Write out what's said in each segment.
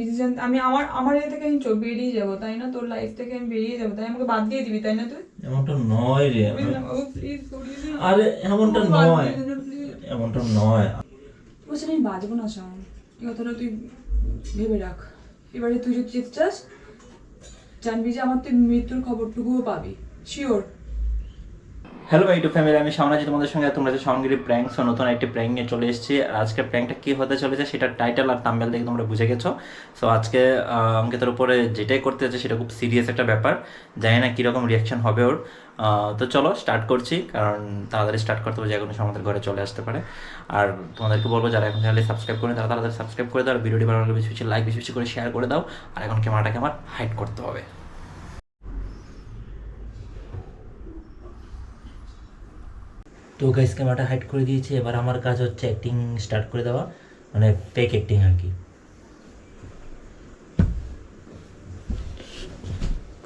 Decision আমি আমার আমার এ থেকে আমি চো- বেরিয়ে যাব তাই না? তোর লাইফ থেকে আমি বেরিয়ে যাব তাই আমাকে বাদ দিয়ে দিবি তাই না তুই? এমনটা নয় রে। আরে এমনটা নয়। এমনটা নয়। বলছে আমি বাজবো না শাওন এই কথাটা তুই ভেবে রাখ। এবারে তুই যদি যেতে চাস জানবি যে আমার তুই মৃত্যুর খবরটুকুও পাবি। শিওর হ্যালো ভাই টু ফ্যামিলি আমি শাওনাজি তোমাদের সঙ্গে। তোমরা যে শাওনগিরি প্র্যাঙ্কস ও নতুন একটি প্র্যাঙ্ক নিয়ে চলে এসেছি। আর আজকের প্র্যাঙ্কটা কি হতে চলেছে সেটা টাইটেল আর তাম্বেল দেখে তোমরা বুঝে গেছো। সো আজকে আহ, অঙ্কিতার উপরে যেটাই করতে যাচ্ছে সেটা খুব সিরিয়াস একটা ব্যাপার। জানি না কীরকম রিয়াকশন হবে ওর। তো চলো স্টার্ট করছি কারণ তাড়াতাড়ি স্টার্ট করতে হবে যে কোনো সময় আমাদের ঘরে চলে আসতে পারে। আর তোমাদেরকে বলব যারা এখন চ্যানেলে সাবস্ক্রাইব করেন তারা তাড়াতাড়ি সাবস্ক্রাইব করে দাও। আর ভিডিওটি ভালো লাগলে বেশি বেশি লাইক বেশি বেশি করে শেয়ার করে দাও। আর এখন ক্যামেরাটাকে আমার হাইড করতে হবে। তো গাইস ক্যামেরাটা হাইড করে দিয়েছি। এবার আমার কাজ হচ্ছে অ্যাক্টিং স্টার্ট করে দেওয়া মানে পেক অ্যাক্টিং আর কি।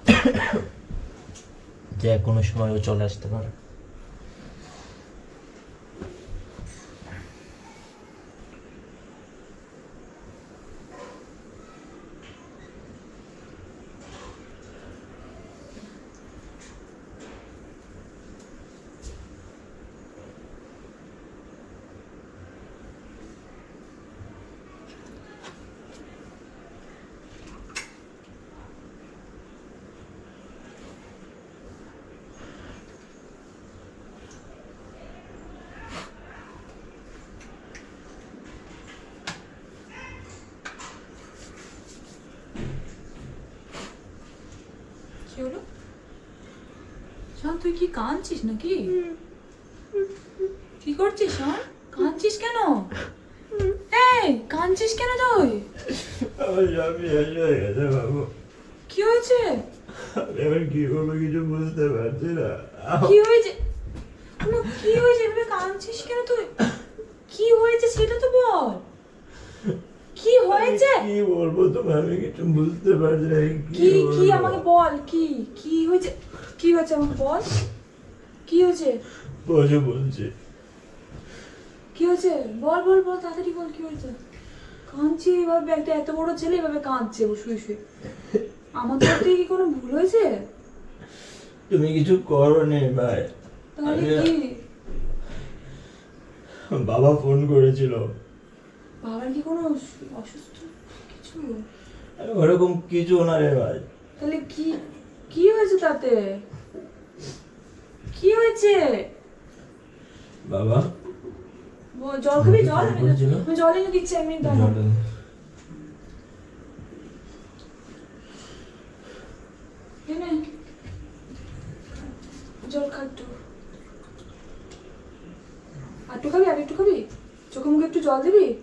যে কোনো সময় ও চলে আসতে পারে কি হলো শান তুই কি কাঁদছিস নাকি? কি করছিস শান কাঁদছিস কেন? এই কাঁদছিস কেন তুই? হয়ে কি হয়েছে? এবার কি করব কিছু বুঝতে পারছি না। কি হয়েছে? কি হয়েছে? এভাবে কাঁদছিস কেন তুই? কি হয়েছে সেটা তো বল। কি হয়েছে? কি বলব তোমার আমি কিছু বুঝতে পারছি না কি কি আমাকে বল কি? কি হয়েছে? কি হয়েছে আমাকে বল? কি হয়েছে? বসে বলছি। কি হয়েছে? বল বল বল তাড়াতাড়ি বল কি হয়েছে? কাঁদছে এভাবে একটা এত বড় ছেলে এভাবে কাঁদছে শুয়ে শুয়ে আমার তরফ থেকে কি কোনো ভুল হয়েছে? তুমি কিছু করো নি ভাই। তাহলে কি? বাবা ফোন করেছিল। বাবার কি কোনো অসুস্থ কিছু? ওরকম কিছু না রে ভাই। তাহলে কি কি হয়েছে তাতে? কি হয়েছে? বাবা। জল খাবি? জল জল এনে দিচ্ছি আমি জল- এনে জল খা একটু। আর একটু খাবি? আর একটু খাবি? চোখে মুখে একটু জল দিবি?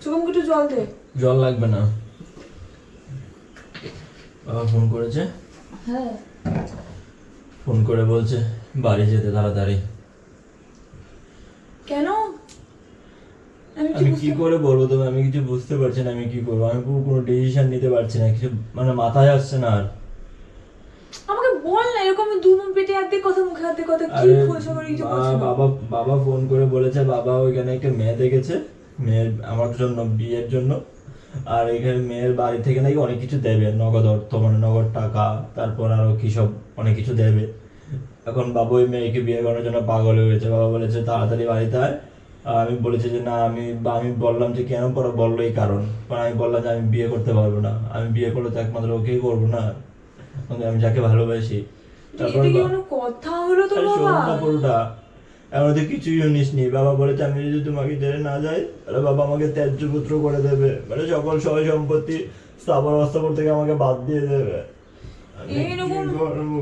চোখে মুখে একটু জল দে। জল লাগবে না। বাবা ফোন করেছে। হ্যাঁ। ফোন করে বলছে বাড়ি যেতে তাড়াতাড়ি। কেন? আমি কি করে বলব তবে আমি কিছু বুঝতে পারছি না আমি কি করব। আমি পুরো কোনো ডিসিশন নিতে পারছি না কিছু মানে মাথায় আসছে না আর। আমাকে বল না এরকম দু মুখ পেটে হাত কথা মুখে হাত কথা কি খোঁজ কিছু। বাবা বাবা ফোন করে বলেছে বাবা ওইখানে একটা মেয়ে দেখেছে মেয়ের আমার জন্য বিয়ের জন্য। আর এখানে মেয়ের বাড়ি থেকে নাকি অনেক কিছু দেবে নগদ অর্থ মানে নগদ টাকা তারপর আরও কি সব অনেক কিছু দেবে। এখন বাবা ওই মেয়েকে বিয়ে করার জন্য পাগল হয়ে গেছে। বাবা বলেছে তাড়াতাড়ি বাড়িতে আয়। আর আমি বলেছি যে না আমি আমি বললাম যে কেন পরে বলল এই কারণ। পরে আমি বললাম যে আমি বিয়ে করতে পারব না। আমি বিয়ে করলে তো একমাত্র ওকেই করব না। আমি যাকে ভালোবাসি। তারপর কথা হলো তো বাবা? পুরোটা। এমন তো কিছুই শুনিস নি বাবা বলেছে আমি যদি তোমাকে ছেড়ে না যাই তাহলে বাবা আমাকে ত্যায্য পুত্র করে দেবে। মানে সকল সয় সম্পত্তি স্থাবর অস্থাবর থেকে আমাকে বাদ দিয়ে দেবে। করব?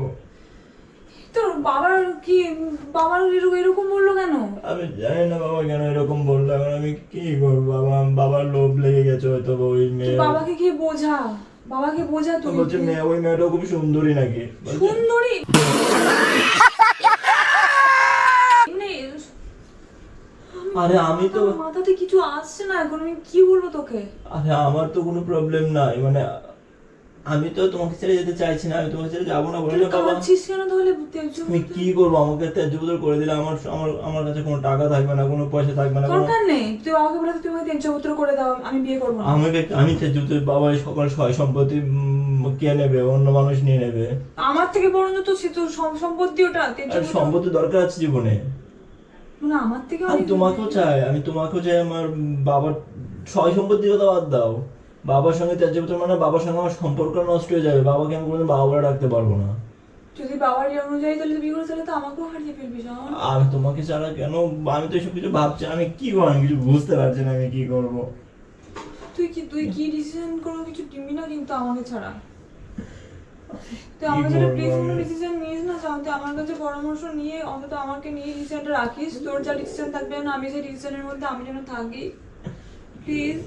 তোর বাবার কি বাবার এরকম এরকম বলল কেন? আমি জানি না বাবা কেন এরকম বলল এখন আমি কি করব? বাবা বাবার লোভ লেগে গেছে হয়তো ওই মেয়ে বাবাকে কি বোঝা? বাবাকে বোঝা তুই বলছে মেয়ে ওই মেয়েটা খুব সুন্দরী নাকি? সুন্দরী? আরে আমি তো মাথাতে কিছু আসছে না এখন আমি কি বলব তোকে? আরে আমার তো কোনো প্রবলেম নাই মানে আমি তো তোমাকে ছেড়ে যেতে চাইছি না আমি তোমাকে ছেড়ে যাব না বলে বাবা। তেজ কি করব? আমাকে পুজো করে দিলে আমার আমার আমার কাছে কোনো টাকা থাকবে না কোনো পয়সা থাকবে না দরকার নেই। তুই বাবাকে বলে তুমি আমাকে করে দাও আমি বিয়ে করব না। আমাকে আমি বাবা সকল সয় সম্পত্তি কে নেবে? অন্য মানুষ নিয়ে নেবে। আমার থেকে বড় তো সে তো সম্পত্তি ওটা সম্পত্তি দরকার আছে জীবনে। মানে আমার থেকে আমি তোমাকেও চাই আমি তোমাকেও চাই আমার বাবার সয় সম্পত্তির কথা বাদ দাও। বাবার সঙ্গে ত্যায্য পুত্র মানে বাবার সঙ্গে আমার সম্পর্ক নষ্ট হয়ে যাবে বাবাকে আমি কোনোদিন বাবা বলে ডাকতে পারব না। যদি বাবার ইয়ে অনুযায়ী তাহলে বিয়ে করে তাহলে তো আমাকেও হারিয়ে ফেলবি আমি তোমাকে ছাড়া কেন? আমি তো এসব কিছু ভাবছি আমি কি করব? আমি কিছু বুঝতে পারছি না আমি কি করব। তুই কি তুই কি ডিসিশন করব কিছু নিবি না কিন্তু আমাকে ছাড়া? তুই আমার প্লিজ কোনো? ডিসিশন নিস না আমার কাছে পরামর্শ নিয়ে অন্তত আমাকে নিয়ে ডিসিশনটা রাখিস। তোর যা ডিসিশন থাকবে না আমি সেই ডিসিশনের মধ্যে আমি যেন থাকি। প্লিজ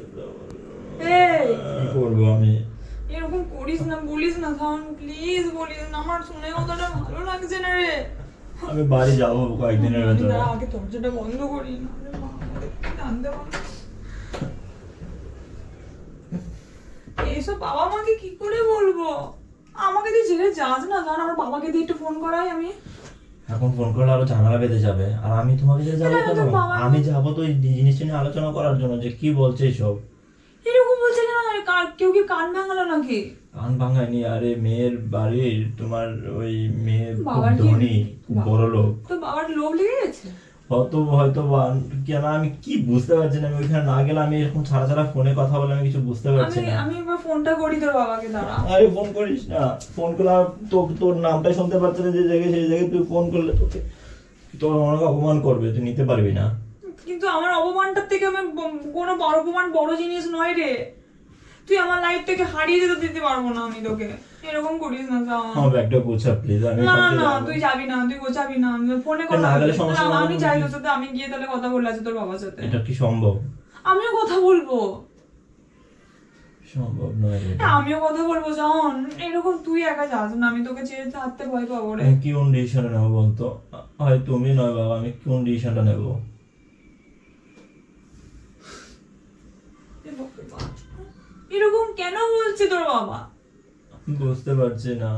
কি করব আমি? এরকম করিস না বলিস না প্লিজ বলিস না। আমার শুনে কথাটা ভালো লাগছে না রে। আমি বাড়ি যাব কয়েকদিনের ভেতরে। আগে দরজাটা বন্ধ করি জানতে পারবে এইসব বাবা মাকে কি করে বলব? আমাকে দিয়ে ছেড়ে যাস না কারণ আমার বাবাকে দিয়ে একটু ফোন করাই আমি। এখন ফোন করলে আরও ঝামেলা বেঁধে যাবে। আর আমি তোমাকে যাব না, না, কেন? আমি যাব তো এই জিনিসটা নিয়ে আলোচনা করার জন্য যে কি বলছে সব এরকম বলছে কেন কার- কেউ কি কান ভাঙালো নাকি? কান ভাঙায়নি আরে মেয়ের বাড়ির তোমার ওই মেয়ে খুব ধনী খুব বড় লোক তো বাবার লোভ লেগে গেছে? হয়তো হয়তো কেন আমি কি বুঝতে পারছি না আমি ওইখানে না গেলে আমি এরকম ছাড়া ছাড়া ফোনে কথা বলে আমি কিছু বুঝতে পারছি না। আমি একবার ফোনটা করি তোর বাবাকে দাঁড়া। আরে ফোন করিস না ফোন করলে আর তো তোর নামটা শুনতে পাচ্ছে না যে জায়গায় সেই জায়গায় তুই ফোন করলে তোকে তোর অনেক অপমান করবে তুই নিতে পারবি না। কিন্তু আমার অপমানটার থেকে আমি কোনো বড় অপমান বড় জিনিস নয় রে। তুই আমার লাইফ থেকে হারিয়ে যেতে দিতে পারব না আমি তোকে। এরকম করিস না যাও আমার ব্যাগটা গোছা প্লিজ আমি না থেকে না তুই যাবি না তুই গোছাবি না। আমি ফোনে না কথা না, আমি না, তুই- তোর সাথে আমি গিয়ে তাহলে কথা বলে আছে তোর বাবার সাথে। এটা কি সম্ভব? আমিও কথা বলব। সম্ভব নয় হ্যাঁ, আমিও কথা বলব জন। এরকম তুই একা যাস না আমি তোকে ছেড়ে থাকতে ভয় পাবো রে। আমি কোন ডিসিশনটা নেব বলতো? হয় তুমি নয় বাবা আমি কোন ডিসিশনটা নেব? এরকম কেন বলছে তোর বাবা? বুঝতে পারছি না।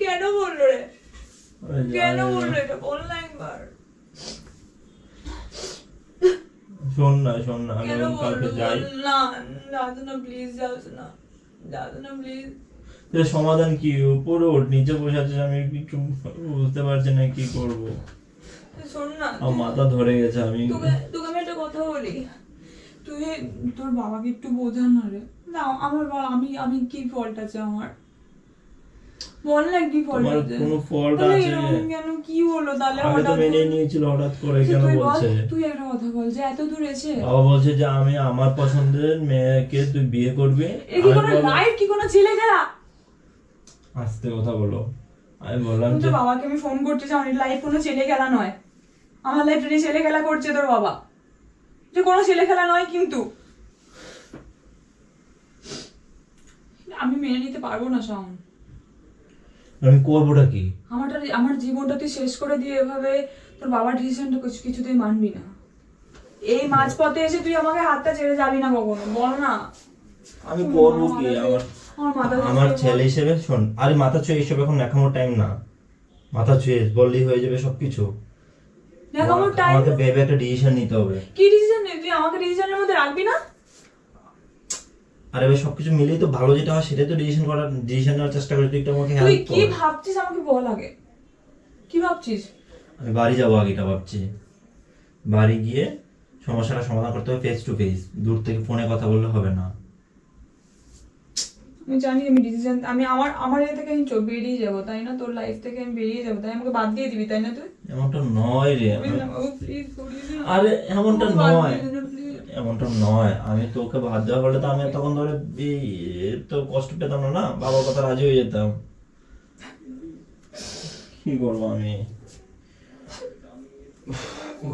কেন বলল রে? কেন বলল এটা? বল না একবার। শোন না শোন না আমি কালকে যাই। না যাস না প্লিজ যাস না। যাস না প্লিজ সমাধান কি? উপরে ওর নিচে বসে আছে আমি একটু বুঝতে পারছি না কি করব। শোন না আমার মাথা ধরে গেছে আমি তোকে তোকে আমি একটা কথা বলি। তুই তোর বাবাকে একটু বোঝা না রে। না আমার বল আমি আমি কি ফল্ট আছে আমার? কি তোমার কোনো ফল্ট আছে কেন? কি হলো তাহলে আগে তো মেনে নিয়েছিল হঠাৎ করে কেন বলছে? তুই একটা কথা বল যে এত দূর এসে বাবা বলছে যে আমি আমার পছন্দের মেয়েকে তুই বিয়ে করবি। এ কি কোনো বললাম- কি কোনো ছেলে খেলা? আস্তে কথা বলো। আমি বললাম যে বাবাকে আমি ফোন করতে চাই আমার লাইফ কোনো ছেলে খেলা নয়। আমার লাইফ নিয়ে ছেলে খেলা করছে তোর বাবা। যে কোনো ছেলে খেলা নয় কিন্তু। আমি মেনে নিতে পারব না শাওন। আমি করবোটা কি? আমারটা আমার জীবনটা তুই শেষ করে দিয়ে এভাবে তোর বাবার ডিসিশনটা কিছু কিছুতেই মানবি না। এই মাঝপথে এসে তুই আমাকে হাতটা ছেড়ে যাবি না কখনো বল না। আমি করব কি? আমার আমার মাথা আমার ছেলে হিসেবে শোন আরে মাথা ছুঁয়ে এইসব এখন দেখানোর টাইম না। মাথা ছুঁয়ে বললেই হয়ে যাবে সবকিছু। দেখ আমার টাইম আমাকে ভেবে একটা ডিসিশন নিতে হবে। কি ডিসিশন নিবি? তুই আমাকে ডিসিশনের মধ্যে রাখবি না? আরে ভাই সবকিছু মিলেই তো ভালো যেটা হয় সেটাই তো ডিসিশন করার ডিসিশন নেওয়ার চেষ্টা করি তুই একটু আমাকে তুই হেল্প কি কর। ভাবছিস আমাকে বল আগে? কি ভাবছিস? আমি বাড়ি যাব আগেটা ভাবছি। বাড়ি গিয়ে সমস্যাটা সমাধান করতে হবে ফেস টু ফেস দূর থেকে ফোনে কথা বললে হবে না। আমি জানি আমি ডিসিশন আমি আমার আমার এ থেকে আমি বেরিয়ে যাব তাই না? তোর লাইফ থেকে আমি বেরিয়ে যাব তাই আমাকে বাদ দিয়ে দিবি তাই না তুই? এমনটা নয় রে। প্লিজ না বাবু প্লিজ করিস না। আরে এমনটা আমাকে বাদ নয়। দিয়ে দে না, please। এমনটা নয়। আমি তোকে বাদ দেওয়া হলে তো আমি তখন ধরে তো কষ্ট পেতাম না না? বাবার কথা রাজি হয়ে যেতাম। কি করব আমি?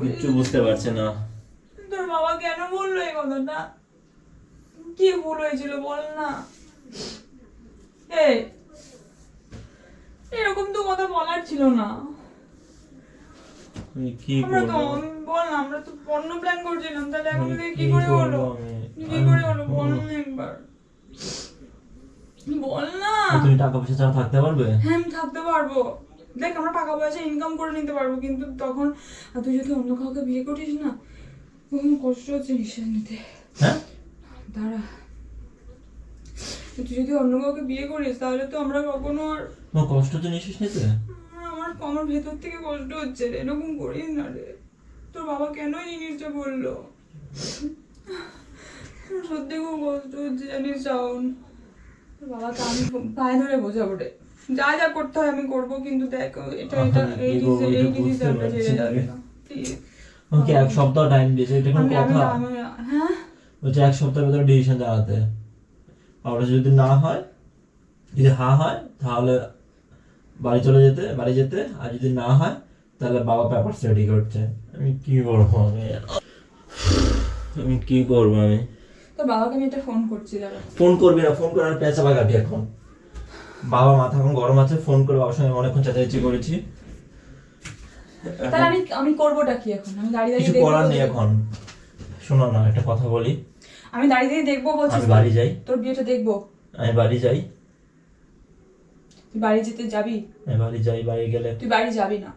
কিচ্ছু বুঝতে পারছি না। তোর বাবা কেন বলল এই কথাটা? কি ভুল হয়েছিল বল না। এরকম তো কথা বলার ছিল না। কি আমরা তো বল আমরা তো অন্য প্ল্যান করছিলাম তাহলে এখন কি করে হলো কি করে হলো বল? একবার। বল না। তুমি টাকা পয়সা ছাড়া থাকতে পারবে? হ্যাঁ আমি থাকতে পারব। দেখ আমরা টাকা পয়সা ইনকাম করে নিতে পারব কিন্তু তখন তুই যদি অন্য কাউকে বিয়ে করিস না তখন কষ্ট হচ্ছে নিঃশ্বাস নিতে। হ্যাঁ? দাঁড়া। তুই যদি অন্য কাউকে বিয়ে করিস তাহলে তো আমরা কখনো আর কষ্ট হচ্ছে নিশ্বাস নিতে? আমার ভেতর থেকে কষ্ট হচ্ছে রে এরকম করিস না রে। তোর বাবা কেন এই জিনিসটা বলল? সত্যি খুব কষ্ট হচ্ছে জানিস শাওন। তোর বাবাকে আমি পায়ে ধরে বোঝাবো রে। যা যা করতে হয় আমি করব কিন্তু দেখ এটা এটা এই এই ডিসিশনটা ছেড়ে যাবে আমাকে এক সপ্তাহ টাইম দিয়েছে এটা কোনো কথা। হ্যাঁ? বলছে এক সপ্তাহের ভিতরে ডিসিশন জানাতে আর ওটা যদি না হয় যদি হ্যাঁ হয় তাহলে বাড়ি চলে যেতে বাড়ি যেতে আর যদি না হয় তাহলে বাবা পেপার রেডি করছে। আমি কি করব আমি? আমি কি করব আমি? তোর বাবাকে আমি একটা ফোন করছি দাঁড়া। ফোন করবি না ফোন করে আর পেঁচা বাগাবি এখন। বাবা মাথা এখন গরম আছে ফোন করে বাবার সঙ্গে অনেকক্ষণ চেঁচামেচি করেছি। তাহলে আমি আমি করবোটা কি এখন? আমি দাঁড়িয়ে দাঁড়িয়ে কিছু করার নেই এখন। শোনো না একটা কথা বলি। আমি দাঁড়িয়ে দাঁড়িয়ে দেখব বলছিস আমি বাড়ি যাই। তোর বিয়েটা দেখব? আমি বাড়ি যাই। তুই বাড়ি যেতে যাবি? আমি বাড়ি যাই বাড়ি গেলে তুই বাড়ি যাবি না।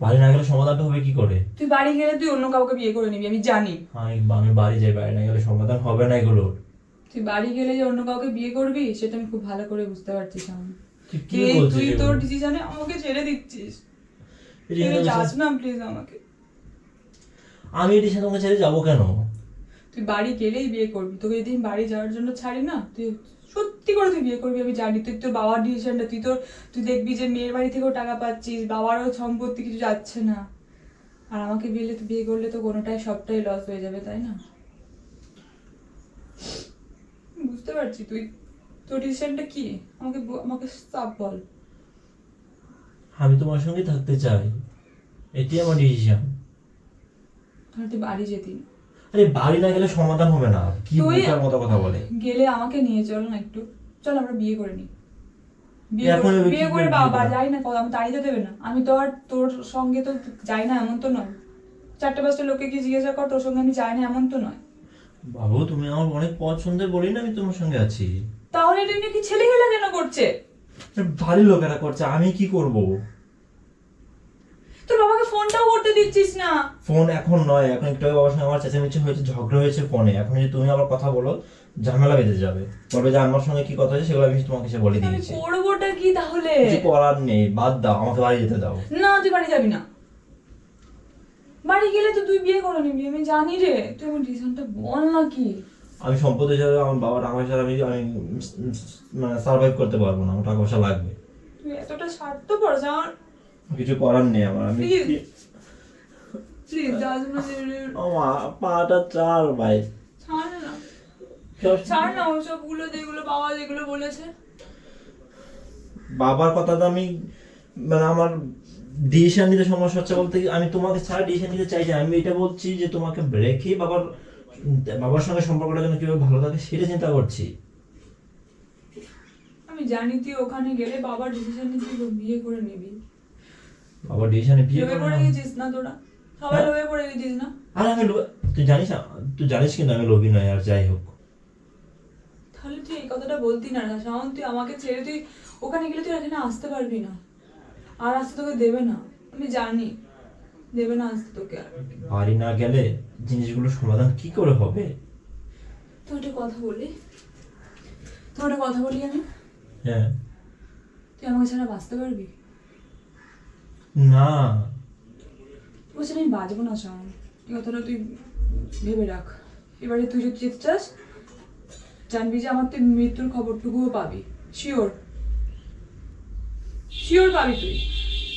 বাড়ি না গেলে সমাধানটা হবে কি করে? তুই বাড়ি গেলে তুই অন্য কাউকে বিয়ে করে নিবি আমি জানি। আমি আমি বাড়ি যাই বাড়ি না গেলে সমাধান হবে না এগুলোর। তুই বাড়ি গেলে যে অন্য কাউকে বিয়ে করবি সেটা আমি খুব ভালো করে বুঝতে পারছিস আমি। তুই এগুলো? তোর ডিসিশনে আমাকে ছেড়ে দিচ্ছিস। যাস না প্লিজ আমাকে। আমি এটির সাথে ছেড়ে যাব কেন? তুই বাড়ি গেলেই বিয়ে করবি তোকে যদি বাড়ি যাওয়ার জন্য ছাড়ি না তুই সত্যি করে তুই বিয়ে করবি আমি জানি। তুই তোর বাবার ডিসিশনটা তুই তোর তুই দেখবি যে মেয়ের বাড়ি থেকেও টাকা পাচ্ছিস বাবারও সম্পত্তি কিছু যাচ্ছে না। আর আমাকে বিয়ে তুই বিয়ে করলে তো কোনোটাই সবটাই লস হয়ে যাবে তাই না? বুঝতে পারছি তুই তোর ডিসিশনটা কি? আমাকে আমাকে সাপ বল। আমি তোমার সঙ্গে থাকতে চাই। এটি আমার ডিসিশন তাহলে তুই বাড়ি যেতি। আরে বাড়ি না গেলে সমাধান হবে না। কি তুই- বোকার মতো কথা বলে। গেলে আমাকে নিয়ে চল না একটু। চল আমরা বিয়ে করে নিই। বিয়ে এখন করে- এবার কি বিয়ে করে করে বিয়ে বাবা করব? যাই না কথা আমি তাড়িয়ে দেবে না। আমি তো আর তোর সঙ্গে তো যাই না এমন তো নয়। চারটে পাঁচটা লোকে কি জিজ্ঞাসা কর তোর সঙ্গে আমি যাই না এমন তো নয়। বাবু তুমি আমার অনেক পছন্দের বলি না আমি তোমার সঙ্গে আছি। তাহলে এটা নিয়ে কি ছেলে খেলা কেন করছে? বাড়ির লোকেরা করছে আমি কি করব? তোর বাবাকে ফোনটাও করতে দিচ্ছিস না। ফোন এখন নয় এখন একটু আগে বাবার সঙ্গে আমার চেঁচামেচি হয়েছে ঝগড়া হয়েছে ফোনে। এখন যদি তুমি আবার কথা বলো ঝামেলা বেঁধে যাবে। বলবে যে আমার সঙ্গে কি কথা হয়েছে সেগুলো আমি তোমাকে সে বলে দিয়েছি। করবোটা কি তাহলে? কিছু করার নেই বাদ দাও আমাকে বাড়ি যেতে দাও। না তুই বাড়ি যাবি না। বাড়ি গেলে তো তুই বিয়ে করে নিবি আমি জানি রে। তুই আমার ডিসিশনটা বল না কি? আমি সম্পদ হিসাবে আমার বাবা টাকা পয়সা আমি আমি মানে সার্ভাইভ করতে পারব না আমার টাকা পয়সা লাগবে। তুই এতটা স্বার্থপর আমার কিছু করার নেই আমার। আমি প্লিজ পাটা চার ভাই। ছাড় না। ছাড় না ওসব যেগুলো বাবা যেগুলো বলেছে। বাবার কথা তো আমি মানে আমার ডিসিশন নিতে সমস্যা হচ্ছে বলতে আমি তোমাকে ছাড়া ডিসিশন নিতে চাইছি না। আমি এটা বলছি যে তোমাকে রেখে বাবার বাবার সঙ্গে সম্পর্কটা যেন কীভাবে ভালো থাকে সেটা চিন্তা করছি। আমি জানি তুই ওখানে গেলে বাবার ডিসিশন নিয়ে তুই বিয়ে করে নিবি। বাবার ডিসিশনে বিয়ে করে পড়ে গেছিস না তোরা? সবাই হ্যাঁ? লোভে পড়ে গেছিস না? আর আমি তুই জানিস না তুই জানিস কিন্তু আমি লোভী নয় আর যাই হোক। তাহলে তুই এই কথাটা বলতি না না শাওন তুই আমাকে ছেড়ে তুই ওখানে গেলে তুই এখানে আসতে পারবি না। আর আসতে তোকে দেবে না। আমি জানি। দেবে না আসতে তোকে আর। বাড়ি না গেলে জিনিসগুলো সমাধান কি করে হবে? তো একটা কথা বলি তো একটা কথা বলি আমি হ্যাঁ। তুই আমাকে ছাড়া বাঁচতে পারবি? না। বলছি আমি বাঁচবো না শাওন এই কথাটা তুই ভেবে রাখ। এবারে তুই যদি যেতে চাস জানবি যে আমার তুই মৃত্যুর খবরটুকুও পাবি। শিওর শিওর পাবি তুই।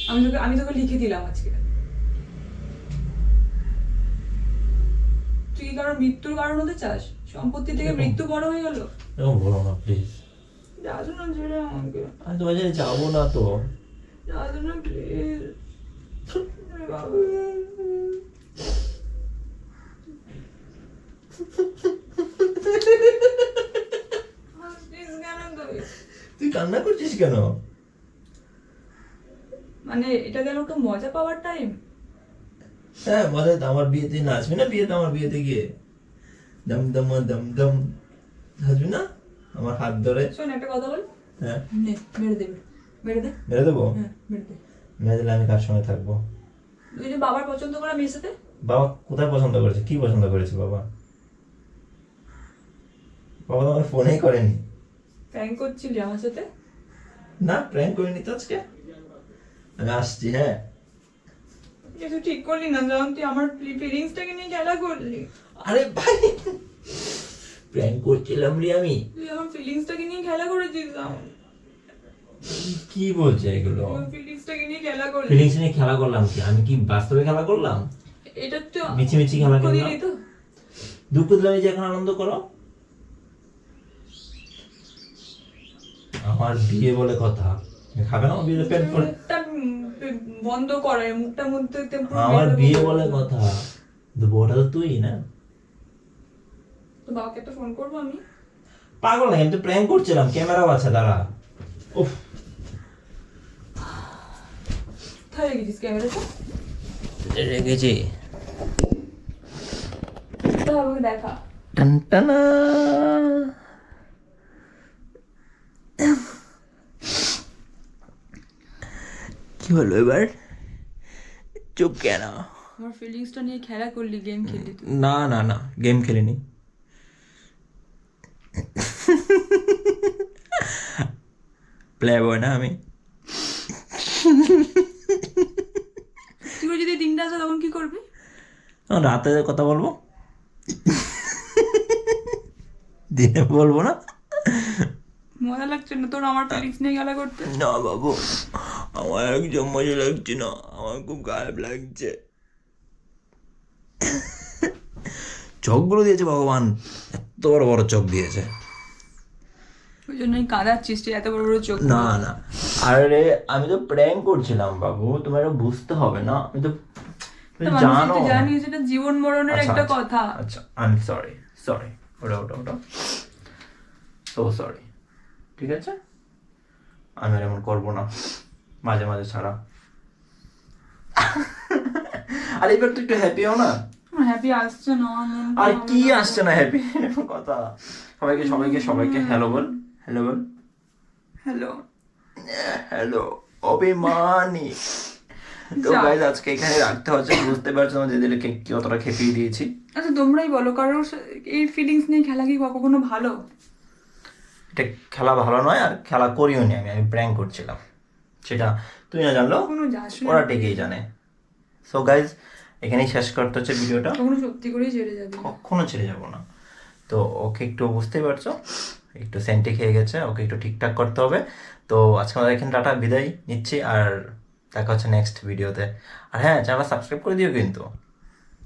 আমি তোকে আমি তোকে লিখে দিলাম আজকে। তুই কারণ মৃত্যুর কারণ হতে চাস? সম্পত্তি থেকে মৃত্যু বড় হয়ে গেল। এরকম বলো না প্লিজ যাব না তো। যাস না প্লিজ তুই তুই কান্না করছিস কেন? মানে এটা গেল তো মজা পাওয়ার টাইম হ্যাঁ বলে আমার বিয়েতে নাচবি না বিয়েতে আমার বিয়েতে গিয়ে? দম দম দম দম। নাচবি না? আমার হাত ধরে। শোন একটা কথা বল। হ্যাঁ। মেরে দেবে। মেরে দে মেরে দেবো মেরে দিলে আমি কার সঙ্গে থাকব? তুই যে বাবার পছন্দ করা মেয়ের সাথে? বাবা কোথায় পছন্দ করেছে? কি পছন্দ করেছে বাবা? বাবা তো আমার ফোনেই করেনি। প্র্যাঙ্ক করছিলি আমার সাথে? না প্র্যাঙ্ক করিনি তো আজকে। আমি আসছি হ্যাঁ। কিছু ঠিক করলি না যখন তুই আমার ফিলিংসটাকে নিয়ে খেলা করলি। আরে ভাই প্র্যাঙ্ক করছিলাম রে আমি। তুই আমার ফিলিংসটাকে নিয়ে খেলা করেছিস কি বলছে এগুলো? ফিলিংসটাকে নিয়ে খেলা করলি। ফিলিংস নিয়ে খেলা করলাম কি? আমি কি বাস্তবে খেলা করলাম? এটা তো মিছি মিছি খেলা করলাম? দুঃখ দিলাম যে এখন আনন্দ করো। আমার বিয়ে বলে কথা। খাবে না পরে? বন্ধ করে মুখটা মধ্যে আমার বিয়ে বলে কথা। তো বউটা তো তুই না? তো বাবাকে তো ফোন করব আমি? পাগল নাকি আমি তো প্র্যাঙ্ক করছিলাম। ক্যামেরাও আছে দাঁড়া। উফ। কোথায় রেখেছিস ক্যামেরাটা? রেখেছি? দেখা। টানটানা কি হলো এবার? চুপ কেন? আমার ফিলিংসটা নিয়ে খেলা করলি গেম খেললি না না না গেম খেলিনি। প্লে বয় না আমি? তুই যদি দিনটা আসে তখন কি করবি? তখন রাতে কথা বলব। দিনে বলব না। মজা লাগছে না তোর? আমার ফিলিংস নিয়ে খেলা করতে। না বাবু আমার একদম মজা লাগছে না। আমার খুব গায়েব লাগছে। চোখগুলো দিয়েছে ভগবান। এত বড় বড় চোখ দিয়েছে। জন্যই এত বড় বড় চোখ না না। আরে আমি তো প্র্যাঙ্ক করছিলাম বাবু তোমার বুঝতে হবে না। আমি তো জানো। এটা জীবন মরণের আচ্ছা, একটা আচ্ছা, কথা। আচ্ছা আই এম সরি সরি ওটা ওটা ওটা। সো সরি ঠিক আছে? আমি আর এমন করব না। মাঝে মাঝে ছাড়া। আর এবার তো একটু হ্যাপি হও না। হ্যাপি আসছে না আর কি আসছে না হ্যাপি কথা। সবাইকে সবাইকে সবাইকে হ্যালো বল। হ্যালো বল হ্যালো হ্যালো অভিমানী। তো যা। গাইজ আজকে এখানে রাখতে হচ্ছে বুঝতে পারছ না যেদেরকে কি কতটা খেপিয়ে দিয়েছি। আচ্ছা তোমরাই বলো কারোর এই ফিলিংস নিয়ে খেলা কি কখনো ভালো? এটা খেলা ভালো নয় আর খেলা করিও নি আমি আমি প্র্যাঙ্ক করছিলাম। সেটা তুই না জানলো? ওরা ঠিকই জানে। সো গাইজ এখানেই শেষ করতে হচ্ছে ভিডিওটা কখনো সত্যি করেই ছেড়ে যাবি। কখনো ছেড়ে যাব না। তো ওকে একটু বুঝতেই পারছ? একটু সেন্টি খেয়ে গেছে, ওকে একটু ঠিকঠাক করতে হবে। তো আজকে আমাদের এখানে টাটা, বিদায় নিচ্ছি, আর দেখা হচ্ছে নেক্সট ভিডিওতে আর হ্যাঁ চ্যানেলটা সাবস্ক্রাইব করে দিও কিন্তু।